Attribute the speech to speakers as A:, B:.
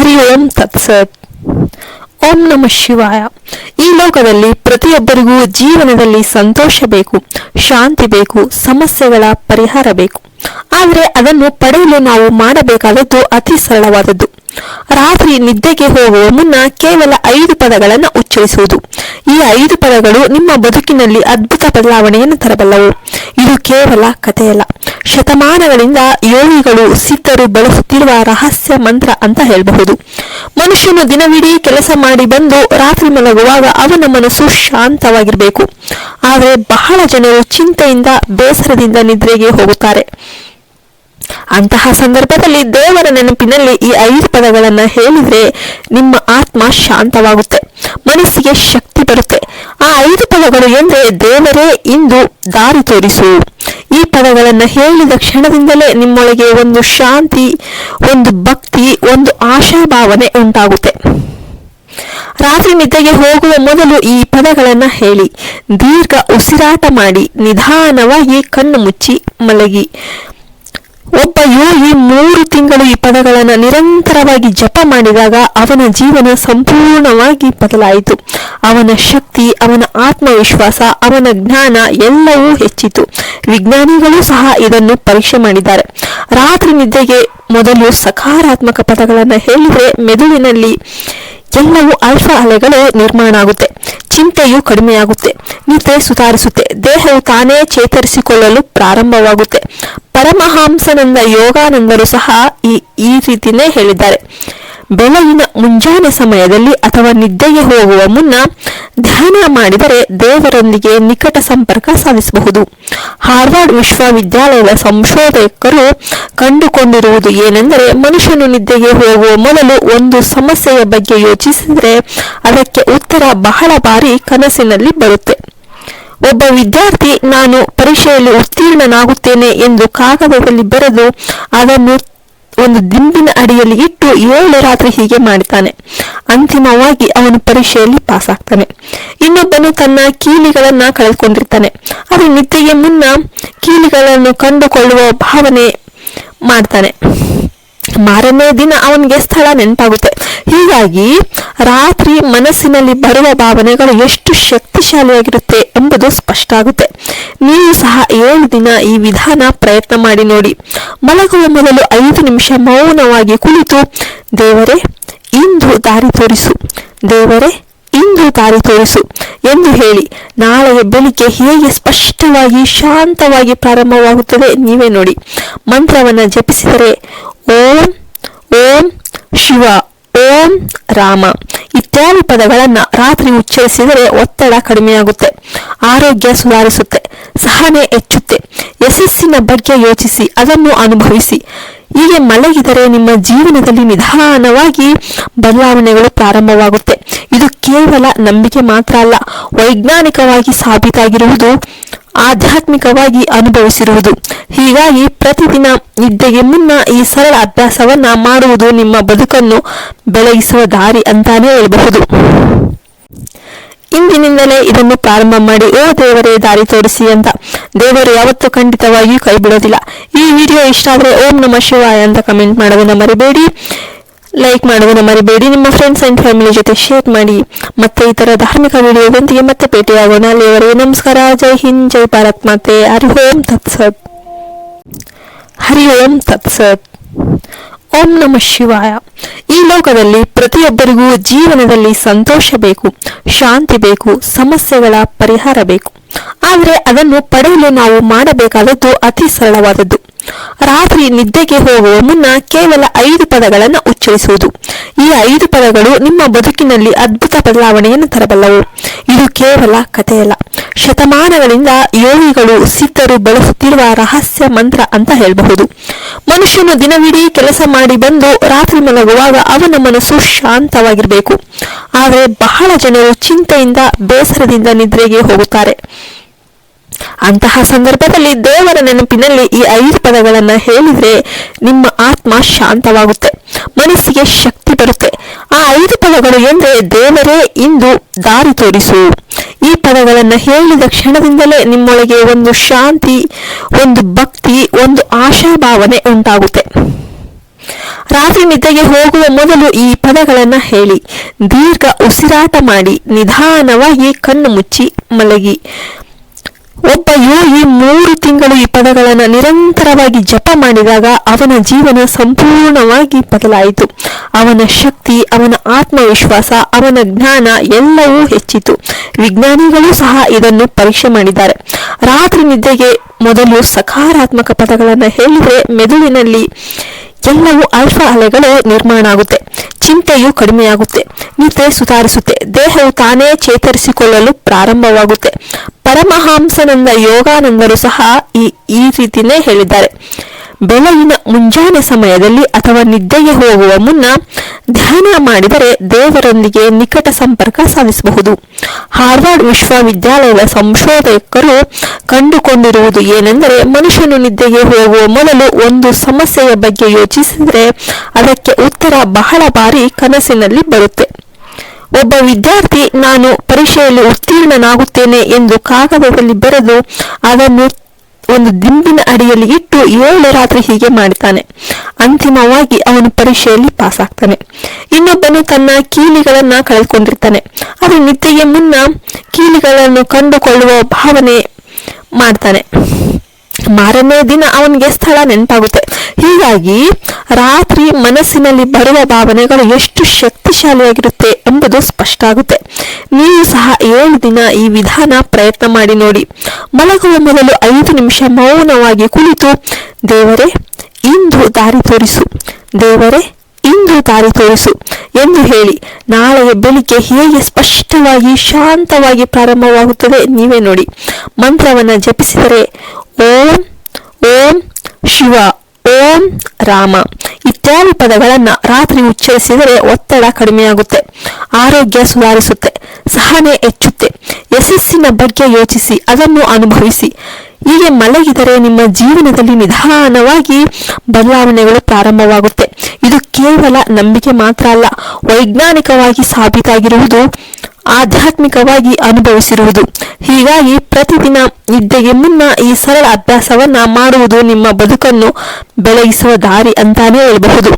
A: ಹರಿ ಓಂ ತತ್ಸತ್ ಓಂ ನಮ ಶಿವಾಯ. ಈ ಲೋಕದಲ್ಲಿ ಪ್ರತಿಯೊಬ್ಬರಿಗೂ ಜೀವನದಲ್ಲಿ ಸಂತೋಷ ಬೇಕು, ಶಾಂತಿ ಬೇಕು, ಸಮಸ್ಯೆಗಳ ಪರಿಹಾರ ಬೇಕು. ಆದರೆ ಅದನ್ನು ಪಡೆಯಲು ನಾವು ಮಾಡಬೇಕಾದದ್ದು ಅತಿ ಸರಳವಾದದ್ದು. ರಾತ್ರಿ ನಿದ್ದೆಗೆ ಹೋಗುವ ಮುನ್ನ ಕೇವಲ ಐದು ಪದಗಳನ್ನು ಉಚ್ಚರಿಸುವುದು. ಈ ಐದು ಪದಗಳು ನಿಮ್ಮ ಬದುಕಿನಲ್ಲಿ ಅದ್ಭುತ ಬದಲಾವಣೆಯನ್ನು ತರಬಲ್ಲವು. ಇದು ಕೇವಲ ಕಥೆಯಲ್ಲ. ಶತಮಾನಗಳಿಂದ ಯೋಗಿಗಳು ಸಿದ್ಧರು ಬಳಸುತ್ತಿರುವ ರಹಸ್ಯ ಮಂತ್ರ ಅಂತ ಹೇಳಬಹುದು. ಮನುಷ್ಯನು ದಿನವಿಡೀ ಕೆಲಸ ಮಾಡಿ ಬಂದು ರಾತ್ರಿ ಮಲಗುವಾಗ ಅವನ ಮನಸ್ಸು ಶಾಂತವಾಗಿರಬೇಕು. ಆದರೆ ಬಹಳ ಜನರು ಚಿಂತೆಯಿಂದ, ಬೇಸರದಿಂದ ನಿದ್ರೆಗೆ ಹೋಗುತ್ತಾರೆ. ಅಂತಹ ಸಂದರ್ಭದಲ್ಲಿ ದೇವರ ನೆನಪಿನಲ್ಲಿ ಈ ಐದು ಪದಗಳನ್ನು ಹೇಳಿದ್ರೆ ನಿಮ್ಮ ಆತ್ಮ ಶಾಂತವಾಗುತ್ತೆ, ಮನಸ್ಸಿಗೆ ಶಕ್ತಿ ಬರುತ್ತೆ. ಆ ಐದು ಪದಗಳು ಎಂದ್ರೆ ದೇವರೇ ಇಂದು ದಾರಿ ತೋರಿಸು. ಈ ಪದಗಳನ್ನು ಹೇಳಿದ ಕ್ಷಣದಿಂದಲೇ ನಿಮ್ಮೊಳಗೆ ಒಂದು ಶಾಂತಿ, ಒಂದು ಭಕ್ತಿ, ಒಂದು ಆಶಾಭಾವನೆ ಉಂಟಾಗುತ್ತೆ. ರಾತ್ರಿ ನಿದ್ದೆಗೆ ಹೋಗುವ ಮೊದಲು ಈ ಪದಗಳನ್ನ ಹೇಳಿ, ದೀರ್ಘ ಉಸಿರಾಟ ಮಾಡಿ, ನಿಧಾನವಾಗಿ ಕಣ್ಣು ಮುಚ್ಚಿ ಮಲಗಿ. ಒಬ್ಬ ಯೋಗಿ ಮೂರು ತಿಂಗಳು ಈ ಪದಗಳನ್ನು ನಿರಂತರವಾಗಿ ಜಪ ಮಾಡಿದಾಗ ಅವನ ಜೀವನ ಸಂಪೂರ್ಣವಾಗಿ ಬದಲಾಯಿತು. ಅವನ ಶಕ್ತಿ, ಅವನ ಆತ್ಮವಿಶ್ವಾಸ, ಅವನ ಜ್ಞಾನ ಎಲ್ಲವೂ ಹೆಚ್ಚಿತು. ವಿಜ್ಞಾನಿಗಳು ಸಹ ಇದನ್ನು ಪರೀಕ್ಷೆ ಮಾಡಿದ್ದಾರೆ. ರಾತ್ರಿ ನಿದ್ದೆಗೆ ಮೊದಲು ಸಕಾರಾತ್ಮಕ ಪದಗಳನ್ನು ಹೇಳಿದರೆ ಮೆದುಳಿನಲ್ಲಿ ಎಲ್ಲವೂ ಆಲ್ಫಾ ಅಲೆಗಳು ನಿರ್ಮಾಣ ಆಗುತ್ತೆ. ಚಿಂತೆಯು ಕಡಿಮೆಯಾಗುತ್ತೆ. ನಿದ್ದೆ ಸುಧಾರಿಸುತ್ತೆ. ದೇಹವು ತಾನೇ ಚೇತರಿಸಿಕೊಳ್ಳಲು ಪ್ರಾರಂಭವಾಗುತ್ತೆ. ಪರಮಹಂಸನಂದ ಯೋಗಾನಂದರು ಸಹ ಈ ಈ ರೀತಿನೇ ಹೇಳಿದ್ದಾರೆ. ಬೆಳಗಿನ ಮುಂಜಾನೆ ಸಮಯದಲ್ಲಿ ಅಥವಾ ನಿದ್ದೆಗೆ ಹೋಗುವ ಮುನ್ನ ಧ್ಯಾನ ಮಾಡಿದರೆ ದೇವರೊಂದಿಗೆ ನಿಕಟ ಸಂಪರ್ಕ ಸಾಧಿಸಬಹುದು. ಹಾರ್ವರ್ಡ್ ವಿಶ್ವವಿದ್ಯಾಲಯದ ಸಂಶೋಧಕರು ಕಂಡುಕೊಂಡಿರುವುದು ಏನೆಂದರೆ ಮನುಷ್ಯನು ನಿದ್ದೆಗೆ ಹೋಗುವ ಮೊದಲು ಒಂದು ಸಮಸ್ಯೆಯ ಬಗ್ಗೆ ಯೋಚಿಸಿದರೆ ಅದಕ್ಕೆ ಉತ್ತರ ಬಹಳ ಬಾರಿ ಕನಸಿನಲ್ಲಿ ಬರುತ್ತೆ. ಒಬ್ಬ ವಿದ್ಯಾರ್ಥಿ, ನಾನು ಪರೀಕ್ಷೆಯಲ್ಲಿ ಉತ್ತೀರ್ಣನಾಗುತ್ತೇನೆ ಎಂದು ಕಾಗದದಲ್ಲಿ ಬರೆದು ಅದನ್ನು ಒಂದು ದಿಂಬಿನ ಅಡಿಯಲ್ಲಿ ಇಟ್ಟು ಏಳು ರಾತ್ರಿ ಹೀಗೆ ಮಾಡ್ತಾನೆ ಅಂತಿಮವಾಗಿ ಅವನು ಪರೀಕ್ಷೆಯಲ್ಲಿ ಪಾಸ್ ಆಗ್ತಾನೆ ಇನ್ನೊಬ್ಬನು ತನ್ನ ಕೀಲಿಗಳನ್ನ ಕಳೆದುಕೊಂಡಿರ್ತಾನೆ. ಅದು ನಿದ್ದೆಗೆ ಮುನ್ನ ಕೀಲಿಗಳನ್ನು ಕಂಡುಕೊಳ್ಳುವ ಭಾವನೆ ಮಾಡ್ತಾನೆ. ಮಾರನೇ ದಿನ ಅವನಿಗೆ ಸ್ಥಳ ನೆನಪಾಗುತ್ತೆ. ಹೀಗಾಗಿ ರಾತ್ರಿ ಮನಸ್ಸಿನಲ್ಲಿ ಬರುವ ಭಾವನೆಗಳು ಎಷ್ಟು ಶಕ್ತಿಶಾಲಿಯಾಗಿರುತ್ತೆ ಎಂಬುದು ಸ್ಪಷ್ಟ ಆಗುತ್ತೆ ನೀವು ಸಹ ಏಳು ದಿನ ಈ ವಿಧಾನ ಪ್ರಯತ್ನ ಮಾಡಿ ನೋಡಿ. ಮಲಗುವ ಮೊದಲು ಐದು ನಿಮಿಷ ಮೌನವಾಗಿ ಕುಳಿತು, ದೇವರೇ, ಇಂದು ದಾರಿ ತೋರಿಸು. ದೇವರೇ, ಇಂದು ದಾರಿ ತೋರಿಸು ಎಂದು ಹೇಳಿ, ನಾಳೆಯ ಬೆಳಿಗ್ಗೆ ಹೇಗೆ ಸ್ಪಷ್ಟವಾಗಿ, ಶಾಂತವಾಗಿ ಪ್ರಾರಂಭವಾಗುತ್ತದೆ ನೀವೇ ನೋಡಿ. ಮಂತ್ರವನ್ನ ಜಪಿಸಿದರೆ ಓಂ ಓಂ ಶಿವ, ಓಂ ರಾಮ. ಇತ್ಯಾದಿ ಪದಗಳನ್ನು ರಾತ್ರಿ ಉಚ್ಚರಿಸಿದರೆ ಒತ್ತಡ ಕಡಿಮೆಯಾಗುತ್ತೆ. ಆರೋಗ್ಯ ಸುಧಾರಿಸುತ್ತೆ. ಸಹನೆ ಹೆಚ್ಚುತ್ತೆ. ಯಶಸ್ಸಿನ ಬಗ್ಗೆ ಯೋಚಿಸಿ, ಅದನ್ನು ಅನುಭವಿಸಿ. ಹೀಗೆ ಮಲಗಿದರೆ ನಿಮ್ಮ ಜೀವನದಲ್ಲಿ ನಿಧಾನವಾಗಿ ಬದಲಾವಣೆಗಳು ಪ್ರಾರಂಭವಾಗುತ್ತೆ. ಇದು ಕೇವಲ ನಂಬಿಕೆ ಮಾತ್ರ ಅಲ್ಲ, ವೈಜ್ಞಾನಿಕವಾಗಿ ಸಾಬೀತಾಗಿರುವುದು ಆಧ್ಯಾತ್ಮಿಕವಾಗಿ ಅನುಭವಿಸಿರುವುದು. ಹೀಗಾಗಿ ಪ್ರತಿದಿನ ನಿದ್ದೆಗೆ ಮುನ್ನ ಈ ಸರಳ ಅಭ್ಯಾಸವನ್ನ ಮಾಡುವುದು ನಿಮ್ಮ ಬದುಕನ್ನು ಬೆಳಗಿಸುವ ದಾರಿ ಅಂತಾನೆ ಹೇಳಬಹುದು. ಇಂದಿನಿಂದಲೇ ಇದನ್ನು ಪ್ರಾರಂಭ ಮಾಡಿ, ಓ ದೇವರೇ, ದಾರಿ ತೋರಿಸಿ ಅಂತ. ದೇವರು ಯಾವತ್ತೂ ಖಂಡಿತವಾಗಿಯೂ ಕೈ ಬಿಡೋದಿಲ್ಲ ಈ ವಿಡಿಯೋ ಇಷ್ಟ ಆದರೆ ಓಂ ನಮ ಶಿವಾಯ ಅಂತ ಕಮೆಂಟ್ ಮಾಡೋದನ್ನ ಮರಿಬೇಡಿ. ಲೈಕ್ ಮಾಡೋದನ್ನು ಮರಿಬೇಡಿ. ನಿಮ್ಮ ಫ್ರೆಂಡ್ಸ್ ಅಂಡ್ ಫ್ಯಾಮಿಲಿ ಜೊತೆ ಶೇರ್ ಮಾಡಿ. ಮತ್ತೆ ಈ ಥರ ಧಾರ್ಮಿಕ ವಿಡಿಯೋದೊಂದಿಗೆ ಮತ್ತೆ ಭೇಟಿಯಾಗೋಣ. ಅಲ್ಲಿವರೆಗೆ ನಮಸ್ಕಾರ. ಜೈ ಹಿಂದ್, ಜೈ ಭಾರತ್ ಮಾತೆ. ಹರಿ ಓಂ ತತ್ಸತ್ ಹರಿ ಓಂ ತತ್ಸತ್ ಓಂ ನಮ ಶಿವಾಯ. ಈ ಲೋಕದಲ್ಲಿ ಪ್ರತಿಯೊಬ್ಬರಿಗೂ ಜೀವನದಲ್ಲಿ ಸಂತೋಷ ಬೇಕು, ಶಾಂತಿ ಬೇಕು, ಸಮಸ್ಯೆಗಳ ಪರಿಹಾರ ಬೇಕು. ಆದರೆ ಅದನ್ನು ಪಡೆಯಲು ನಾವು ಮಾಡಬೇಕಾದದ್ದು ಅತಿ ಸರಳವಾದದ್ದು. ರಾತ್ರಿ ನಿದ್ದೆಗೆ ಹೋಗುವ ಮುನ್ನ ಕೇವಲ ಐದು ಪದಗಳನ್ನು ಉಚ್ಚರಿಸುವುದು. ಈ ಐದು ಪದಗಳು ನಿಮ್ಮ ಬದುಕಿನಲ್ಲಿ ಅದ್ಭುತ ಬದಲಾವಣೆಯನ್ನು ತರಬಲ್ಲವು. ಇದು ಕೇವಲ ಕಥೆಯಲ್ಲ. ಶತಮಾನಗಳಿಂದ ಯೋಗಿಗಳು ಸಿದ್ಧರು ಬಳಸುತ್ತಿರುವ ರಹಸ್ಯ ಮಂತ್ರ ಅಂತ ಹೇಳಬಹುದು. ಮನುಷ್ಯನು ದಿನವಿಡೀ ಕೆಲಸ ಮಾಡಿ ಬಂದು ರಾತ್ರಿ ಮಲಗುವಾಗ ಅವನ ಮನಸ್ಸು ಶಾಂತವಾಗಿರಬೇಕು. ಆದರೆ ಬಹಳ ಜನರು ಚಿಂತೆಯಿಂದ, ಬೇಸರದಿಂದ ನಿದ್ರೆಗೆ ಹೋಗುತ್ತಾರೆ. ಅಂತಹ ಸಂದರ್ಭದಲ್ಲಿ ದೇವರ ನೆನಪಿನಲ್ಲಿ ಈ ಐದು ಪದಗಳನ್ನ ಹೇಳಿದ್ರೆ ನಿಮ್ಮ ಆತ್ಮ ಶಾಂತವಾಗುತ್ತೆ, ಮನಸ್ಸಿಗೆ ಶಕ್ತಿ ಬರುತ್ತೆ. ಆ ಐದು ಪದಗಳು ಎಂದರೆ ದೇವರೇ ಇಂದು ದಾರಿ ತೋರಿಸು. ಈ ಪದಗಳನ್ನ ಹೇಳಿದ ಕ್ಷಣದಿಂದಲೇ ನಿಮ್ಮೊಳಗೆ ಒಂದು ಶಾಂತಿ, ಒಂದು ಭಕ್ತಿ, ಒಂದು ಆಶಾಭಾವನೆ ಉಂಟಾಗುತ್ತೆ. ರಾತ್ರಿ ನಿದ್ದೆಗೆ ಹೋಗುವ ಮೊದಲು ಈ ಪದಗಳನ್ನ ಹೇಳಿ, ದೀರ್ಘ ಉಸಿರಾಟ ಮಾಡಿ, ನಿಧಾನವಾಗಿ ಕಣ್ಣು ಮುಚ್ಚಿ ಮಲಗಿ. ಒಬ್ಬ ಯೋಗಿ ಮೂರು ತಿಂಗಳು ಈ ಪದಗಳನ್ನು ನಿರಂತರವಾಗಿ ಜಪ ಮಾಡಿದಾಗ ಅವನ ಜೀವನ ಸಂಪೂರ್ಣವಾಗಿ ಬದಲಾಯಿತು. ಅವನ ಶಕ್ತಿ, ಅವನ ಆತ್ಮವಿಶ್ವಾಸ, ಅವನ ಜ್ಞಾನ ಎಲ್ಲವೂ ಹೆಚ್ಚಿತು. ವಿಜ್ಞಾನಿಗಳು ಸಹ ಇದನ್ನು ಪರೀಕ್ಷೆ ಮಾಡಿದ್ದಾರೆ. ರಾತ್ರಿ ನಿದ್ದೆಗೆ ಮೊದಲು ಸಕಾರಾತ್ಮಕ ಪದಗಳನ್ನು ಹೇಳಿದರೆ ಮೆದುಳಿನಲ್ಲಿ ಎಲ್ಲವೂ ಆಲ್ಫಾ ಅಲೆಗಳು ನಿರ್ಮಾಣ ಆಗುತ್ತೆ. ಚಿಂತೆಯು ಕಡಿಮೆಯಾಗುತ್ತೆ ನಿದ್ರೆ ಸುಧಾರಿಸುತ್ತೆ. ದೇಹವು ತಾನೇ ಚೇತರಿಸಿಕೊಳ್ಳಲು ಪ್ರಾರಂಭವಾಗುತ್ತೆ. ಪರಮಹಂಸನಂದ ಯೋಗಾನಂದರು ಸಹ ಈ ಈ ರೀತಿನೇ ಹೇಳಿದ್ದಾರೆ. ಬೆಳಗಿನ ಮುಂಜಾನೆ ಸಮಯದಲ್ಲಿ ಅಥವಾ ನಿದ್ದೆಗೆ ಹೋಗುವ ಮುನ್ನ ಧ್ಯಾನ ಮಾಡಿದರೆ ದೇವರೊಂದಿಗೆ ನಿಕಟ ಸಂಪರ್ಕ ಸಾಧಿಸಬಹುದು. ಹಾರ್ವರ್ಡ್ ವಿಶ್ವವಿದ್ಯಾಲಯದ ಸಂಶೋಧಕರು ಕಂಡುಕೊಂಡಿರುವುದು ಏನೆಂದರೆ ಮನುಷ್ಯನು ನಿದ್ದೆಗೆ ಹೋಗುವ ಮೊದಲು ಒಂದು ಸಮಸ್ಯೆಯ ಬಗ್ಗೆ ಯೋಚಿಸಿದರೆ ಅದಕ್ಕೆ ಉತ್ತರ ಬಹಳ ಬಾರಿ ಕನಸಿನಲ್ಲಿ ಬರುತ್ತೆ. ಒಬ್ಬ ವಿದ್ಯಾರ್ಥಿ, ನಾನು ಪರೀಕ್ಷೆಯಲ್ಲಿ ಉತ್ತೀರ್ಣನಾಗುತ್ತೇನೆ ಎಂದು ಕಾಗದದಲ್ಲಿ ಬರೆದು ಅದನ್ನು ಒಂದು ದಿಂಬಿನ ಅಡಿಯಲ್ಲಿ ಇಟ್ಟು ಏಳು ರಾತ್ರಿ ಹೀಗೆ ಮಾಡ್ತಾನೆ ಅಂತಿಮವಾಗಿ ಅವನು ಪರೀಕ್ಷೆಯಲ್ಲಿ ಪಾಸ್ ಆಗ್ತಾನೆ ಇನ್ನೊಬ್ಬನು ತನ್ನ ಕೀಲಿಗಳನ್ನ ಕಳೆದುಕೊಂಡಿರ್ತಾನೆ. ಅದು ನಿದ್ದೆಗೆ ಮುನ್ನ ಕೀಲಿಗಳನ್ನು ಕಂಡುಕೊಳ್ಳುವ ಭಾವನೆ ಮಾಡ್ತಾನೆ. ಮಾರನೇ ದಿನ ಅವನಿಗೆ ಸ್ಥಳ ನೆನಪಾಗುತ್ತೆ. ಹೀಗಾಗಿ ರಾತ್ರಿ ಮನಸ್ಸಿನಲ್ಲಿ ಬರುವ ಭಾವನೆಗಳು ಎಷ್ಟು ಶಕ್ತಿಶಾಲಿಯಾಗಿರುತ್ತೆ ಎಂಬುದು ಸ್ಪಷ್ಟ ಆಗುತ್ತೆ ನೀವು ಸಹ ಏಳು ದಿನ ಈ ವಿಧಾನ ಪ್ರಯತ್ನ ಮಾಡಿ ನೋಡಿ. ಮಲಗುವ ಮೊದಲು ಐದು ನಿಮಿಷ ಮೌನವಾಗಿ ಕುಳಿತು, ದೇವರೇ, ಇಂದು ದಾರಿ ತೋರಿಸು. ದೇವರೇ ಇಂದು ದಾರಿ ತೋರಿಸು ಎಂದು ಹೇಳಿ, ನಾಳೆಯ ಬೆಳಿಗ್ಗೆ ಹೇಗೆ ಸ್ಪಷ್ಟವಾಗಿ ಶಾಂತವಾಗಿ ಪ್ರಾರಂಭವಾಗುತ್ತದೆ ನೀವೇ ನೋಡಿ. ಮಂತ್ರವನ್ನ ಜಪಿಸಿದರೆ ಓಂ ಓಂ ಶಿವ, ಓಂ ರಾಮ. ಇತ್ಯಾದಿ ಪದಗಳನ್ನ ರಾತ್ರಿ ಉಚ್ಚರಿಸಿದರೆ ಒತ್ತಡ ಕಡಿಮೆಯಾಗುತ್ತೆ, ಆರೋಗ್ಯ ಸುಧಾರಿಸುತ್ತೆ, ಸಹನೆ ಹೆಚ್ಚುತ್ತೆ. ಯಶಸ್ಸಿನ ಬಗ್ಗೆ ಯೋಚಿಸಿ, ಅದನ್ನು ಅನುಭವಿಸಿ. ಹೀಗೆ ಮಲಗಿದರೆ ನಿಮ್ಮ ಜೀವನದಲ್ಲಿ ನಿಧಾನವಾಗಿ ಬದಲಾವಣೆಗಳು ಪ್ರಾರಂಭವಾಗುತ್ತೆ. ಇದು ಕೇವಲ ನಂಬಿಕೆ ಮಾತ್ರ ಅಲ್ಲ, ವೈಜ್ಞಾನಿಕವಾಗಿ ಸಾಬೀತಾಗಿರುವುದು, ಆಧ್ಯಾತ್ಮಿಕವಾಗಿ ಅನುಭವಿಸಿರುವುದು. ಹೀಗಾಗಿ ಪ್ರತಿದಿನ ನಿದ್ದೆಗೆ ಮುನ್ನ ಈ ಸರಳ ಅಭ್ಯಾಸವನ್ನ ಮಾಡುವುದು ನಿಮ್ಮ ಬದುಕನ್ನು ಬೆಳಗಿಸುವ ದಾರಿ ಅಂತಾನೆ ಹೇಳಬಹುದು.